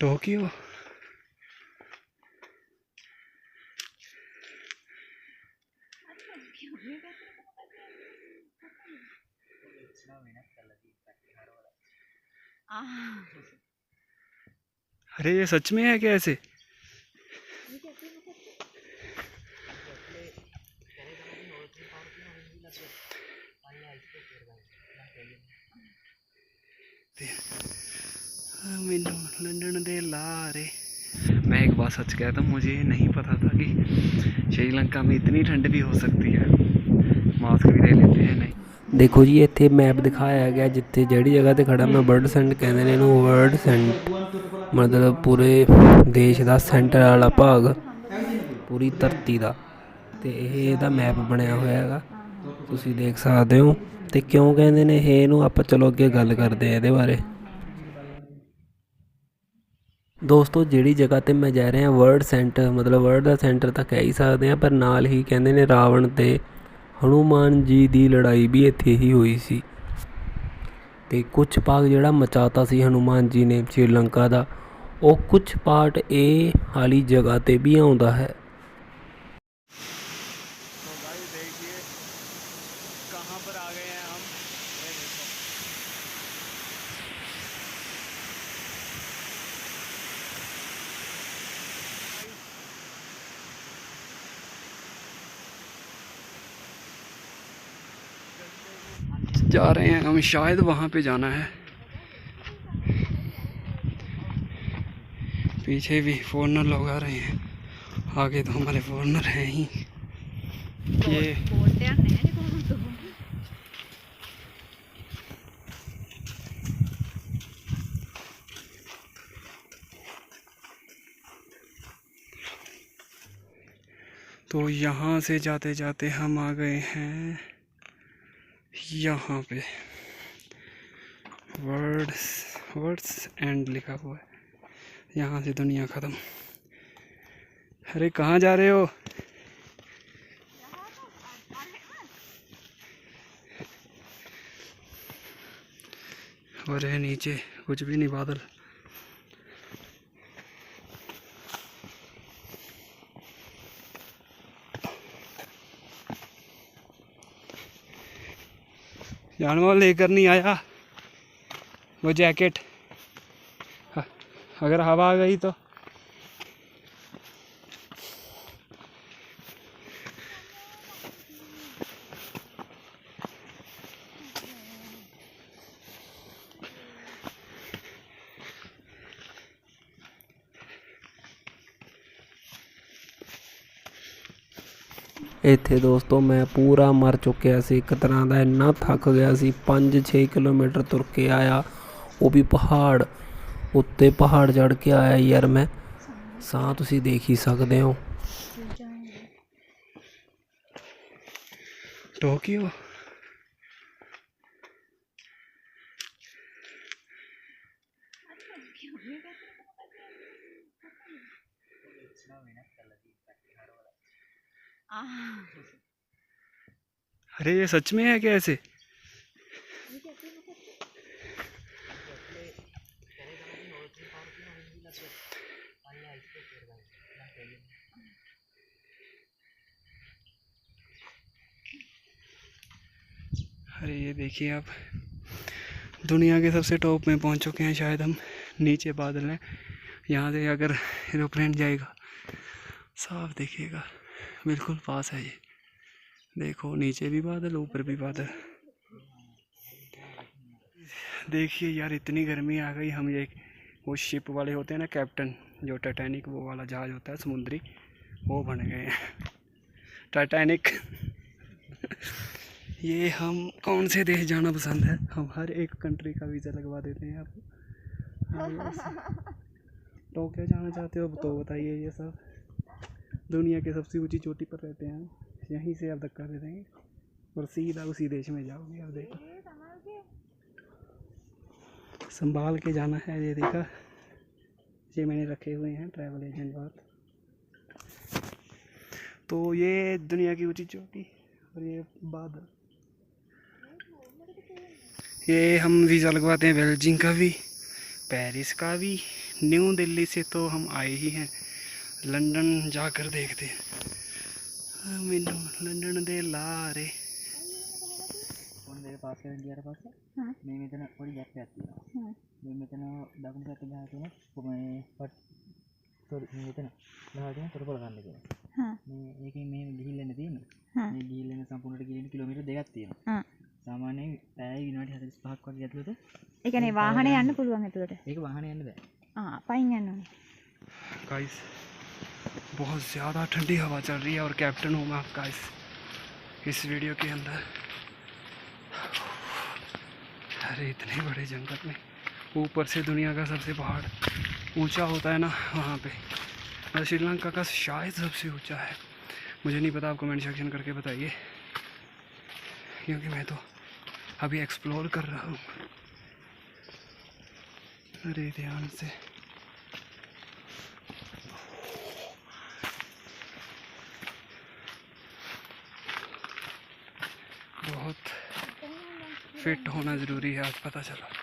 Tokyo अरे ये सच में है क्या ऐसे? हाँ, मैनू लंदन दे लारे मैं एक बात सच कहता हूँ मुझे नहीं पता था कि श्रीलंका में इतनी ठंड भी हो सकती है मास्क भी ले लेते हैं नहीं ਦੇਖੋ ਜੀ ਇੱਥੇ ਮੈਪ ਦਿਖਾਇਆ ਗਿਆ ਜਿੱਥੇ ਜਿਹੜੀ ਜਗ੍ਹਾ ਤੇ ਖੜਾ ਮੈਂ ਵਰਲਡ ਸੈਂਟ ਕਹਿੰਦੇ ਨੇ ਇਹਨੂੰ ਵਰਲਡ ਸੈਂਟ ਮਤਲਬ ਪੂਰੇ ਦੇਸ਼ ਦਾ ਸੈਂਟਰ ਵਾਲਾ ਭਾਗ ਪੂਰੀ ਧਰਤੀ ਦਾ ਤੇ ਇਹ ਇਹਦਾ ਮੈਪ ਬਣਿਆ ਹੋਇਆ ਹੈਗਾ ਤੁਸੀਂ ਦੇਖ ਸਕਦੇ ਹੋ ਤੇ ਕਿਉਂ ਕਹਿੰਦੇ ਨੇ ਇਹ ਇਹਨੂੰ ਆਪਾਂ ਚਲੋ ਅੱਗੇ ਗੱਲ ਕਰਦੇ ਆ ਇਹਦੇ ਬਾਰੇ ਦੋਸਤੋ ਜਿਹੜੀ ਜਗ੍ਹਾ ਤੇ ਮੈਂ ਜਾ ਰਿਹਾ ਵਰਲਡ ਸੈਂਟਰ ਮਤਲਬ ਵਰਲਡ ਦਾ ਸੈਂਟਰ ਤਾਂ ਕਹਿ ਹੀ ਸਕਦੇ ਆ ਪਰ ਨਾਲ ਹੀ ਕਹਿੰਦੇ ਨੇ ਰਾਵਣ ਤੇ ਹਨੂਮਾਨ ਜੀ ਦੀ ਲੜਾਈ ਵੀ ਇੱਥੇ ਹੀ ਹੋਈ ਸੀ ਤੇ ਕੁਝ ਭਾਗ ਜਿਹੜਾ ਮਚਾਤਾ ਸੀ ਹਨੂਮਾਨ ਜੀ ਨੇ ਸ਼੍ਰੀਲੰਕਾ ਦਾ ਉਹ ਕੁਝ ਪਾਰਟ ਇਹ ਹਾਲੀ ਜਗ੍ਹਾ ਤੇ ਵੀ ਆਉਂਦਾ ਹੈ तो भाई देखिए कहाँ पर आ गए हैं हम जा रहे हैं। हमें शायद वहाँ पे जाना है। पीछे भी फॉरनर लोग आ रहे हैं। आगे तो हमारे फॉरनर हैं ही। ये तो यहाँ से जाते जाते हम आ गए हैं। यहाँ पे वर्ड्स वर्ड्स एंड लिखा हुआ है। यहाँ से दुनिया ख़त्म। अरे कहाँ जा रहे हो? और है नीचे, कुछ भी नहीं बादल। जानवर लेकर नहीं आया। वो जैकेट अगर हवा आ गई तो। ਇੱਥੇ ਦੋਸਤੋ ਮੈਂ ਪੂਰਾ ਮਰ ਚੁੱਕਿਆ ਸੀ ਇੱਕ ਤਰ੍ਹਾਂ ਦਾ ਇੰਨਾ ਥੱਕ ਗਿਆ ਸੀ 5-6 ਕਿਲੋਮੀਟਰ ਤੁਰ ਕੇ ਆਇਆ ਉਹ ਵੀ ਪਹਾੜ ਉੱਤੇ ਪਹਾੜ ਚੜ ਕੇ ਆਇਆ ਯਾਰ ਮੈਂ ਸਾਹ ਤੁਸੀਂ ਦੇਖ ਹੀ ਸਕਦੇ ਹੋ टोक्यो अरे, ये सच में है क्या ऐसे? अरे, ये देखिए आप, दुनिया के सबसे टॉप में पहुँच चुके हैं, शायद हम नीचे बादल हैं। यहाँ से अगर एरोप्लेन जाएगा, साफ़ दिखेगा। बिल्कुल पास है ये देखो, नीचे भी बादल, ऊपर भी बादल। देखिए यार, इतनी गर्मी आ गई। हम ये वो शिप वाले होते हैं ना कैप्टन जो टाइटैनिक वो वाला जहाज़ होता है, समुद्री, वो बन गए हैं। टाइटैनिक ये हम, कौन से देश जाना पसंद है? हम हर एक कंट्री का वीज़ा लगवा देते हैं। आपको टोक्यो जाना चाहते हो? तो बताइए ये सब। दुनिया के सबसे ऊँची चोटी पर रहते हैं। यहीं से आप धक्का दे देंगे। और सीधा उसी देश में जाओगे अब देखो। संभाल के। जाना है ये देखा। ये मैंने रखे हुए हैं ट्रैवल एजेंट बात। तो ये दुनिया की ऊँची चोटी और ये बादल। ये हम वीज़ा लगवाते हैं बेल्जिंग का भी पेरिस का भी। न्यू दिल्ली से तो हम आए ही हैं। लंदन जाकर देखते हैं मैनू लंदन दे लारे मेरे पास करें दिया पास है मैं में तना और याद आती है मैं में तना डाकू का तो जहाँ ना वो मैं पट सॉरी मैं तना जहाँ थे थोड़ा पड़ गाने के मैं एक ही मैं गिल लेने थी ना मैं गिल लेने संपूर्ण गिल किलोमीटर देखाती है සාමානයෙන් පැය විනාඩි 45ක් වගේ ඇතුළත ඒ කියන්නේ වාහනේ යන්න පුළුවන් ඇතුළට ඒක වාහනේ යන්න බෑ ආ පයින් යන්න ඕනේ guys बहुत ज़्यादा ठंडी हवा चल रही है और कैप्टन हूँ मैं आपका इस इस वीडियो के अंदर। अरे, इतने बड़े जंगल में ऊपर से दुनिया का सबसे पहाड़ ऊँचा होता है ना, वहाँ पे। और श्रीलंका का शायद सबसे ऊँचा है। मुझे नहीं पता, आप कमेंट सेक्शन करके बताइए। क्योंकि मैं तो अभी एक्सप्लोर कर रहा हूँ। अरे, ध्यान से। बहुत फिट होना ज़रूरी है आज पता चला